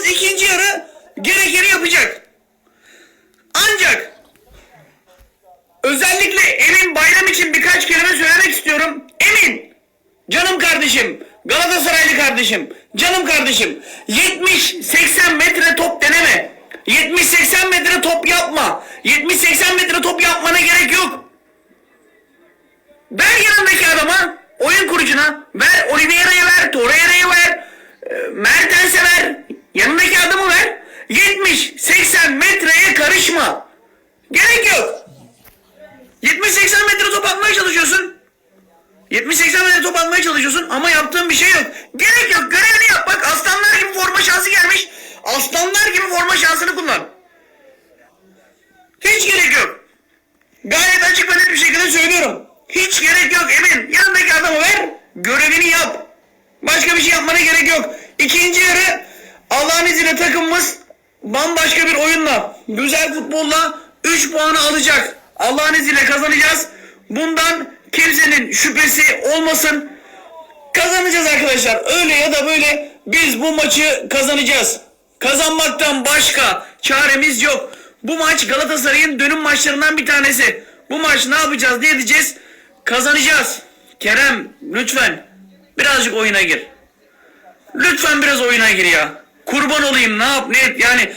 Yalnız ikinci yarı gerekeni yapacak. Ancak özellikle Emin Bayram için birkaç kelime söylemek istiyorum. Emin, canım kardeşim, Galatasaraylı kardeşim, canım kardeşim 70-80 metre top deneme. 70-80 metre top yapma. 70-80 metre top yapmana gerek yok. Ver yanındaki adama, oyun kurucuna, ver Oliveira'ya ver, Torreira'ya ver, e, Mertens'e ver, yanındaki adamı ver. 70-80 metreye karışma. Gerek yok. 70-80 metre top atmaya çalışıyorsun. 70-80 metre top atmaya çalışıyorsun ama yaptığın bir şey yok. Gerek yok. Görevini yap. Bak aslanlar gibi forma şansı gelmiş. Aslanlar gibi forma şansını kullan. Hiç gerek yok. Gayet açık ve net bir şekilde söylüyorum. Hiç gerek yok Emin. Yanındaki adamı ver. Görevini yap. Başka bir şey yapmana gerek yok. İkinci yarı İzniyle takımımız bambaşka bir oyunla, güzel futbolla 3 puanı alacak. Allah'ın izniyle kazanacağız. Bundan kimsenin şüphesi olmasın. Kazanacağız arkadaşlar. Öyle ya da böyle biz bu maçı kazanacağız. Kazanmaktan başka çaremiz yok. Bu maç Galatasaray'ın dönüm maçlarından bir tanesi. Bu maç ne yapacağız, ne edeceğiz? Kazanacağız. Kerem lütfen birazcık oyuna gir. Lütfen biraz oyuna gir ya. Kurban olayım ne yap ne et yani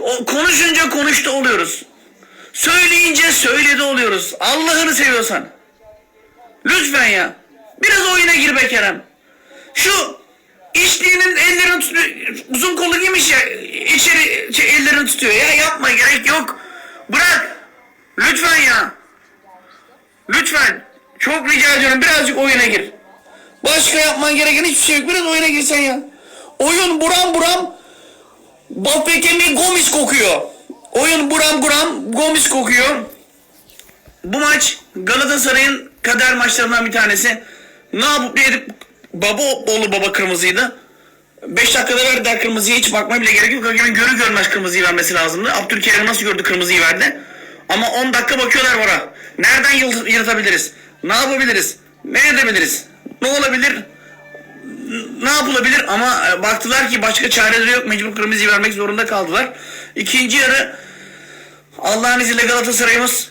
o, konuşunca konuştu oluyoruz. Söyleyince söyledi oluyoruz. Allah'ını seviyorsan. Lütfen ya. Biraz oyuna gir be Kerem. Şu içliğinin ellerini tutuyor. Uzun kollu giymiş ya. içeri şey, ellerini tutuyor. Ya yapma gerek yok. Bırak. Lütfen ya. Lütfen. Çok rica ediyorum birazcık oyuna gir. Başka yapman gereken hiçbir şey yok. Biraz oyuna girsen ya. Oyun buram buram Bafekemi Gomis kokuyor. Oyun buram buram Gomis kokuyor. Bu maç Galatasaray'ın kader maçlarından bir tanesi. Ne yapıp ne baba oğlu baba kırmızıydı. 5 dakikada verdiler kırmızıyı hiç bakmaya bile gerek yok. Hakemin görü görmez kırmızıyı vermesi lazımdı. Abdülkerim nasıl gördü kırmızıyı verdi. Ama 10 dakika bakıyorlar bana. Nereden yırtabiliriz? Ne yapabiliriz? Ne edebiliriz? Ne olabilir? Ne yapılabilir ama e, baktılar ki başka çareleri yok mecbur kırmızıyı vermek zorunda kaldılar. İkinci yarı Allah'ın izniyle Galatasaray'ımız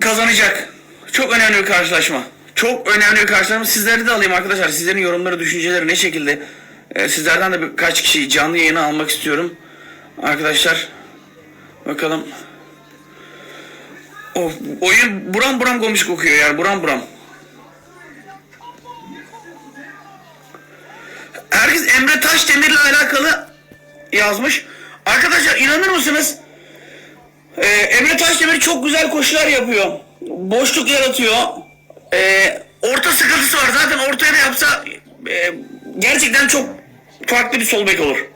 kazanacak. Çok önemli bir karşılaşma. Çok önemli bir karşılaşma. Sizleri de alayım arkadaşlar. Sizlerin yorumları, düşünceleri ne şekilde? E, sizlerden de birkaç kişi canlı yayına almak istiyorum. Arkadaşlar bakalım. Of, oyun buram buram gomiş kokuyor yani buram buram. Herkes Emre Taşdemir'le alakalı yazmış. Arkadaşlar inanır mısınız? Ee, Emre Taşdemir çok güzel koşular yapıyor. Boşluk yaratıyor. Ee, orta sıkıntısı var. Zaten ortaya da yapsa e, gerçekten çok farklı bir sol bek olur.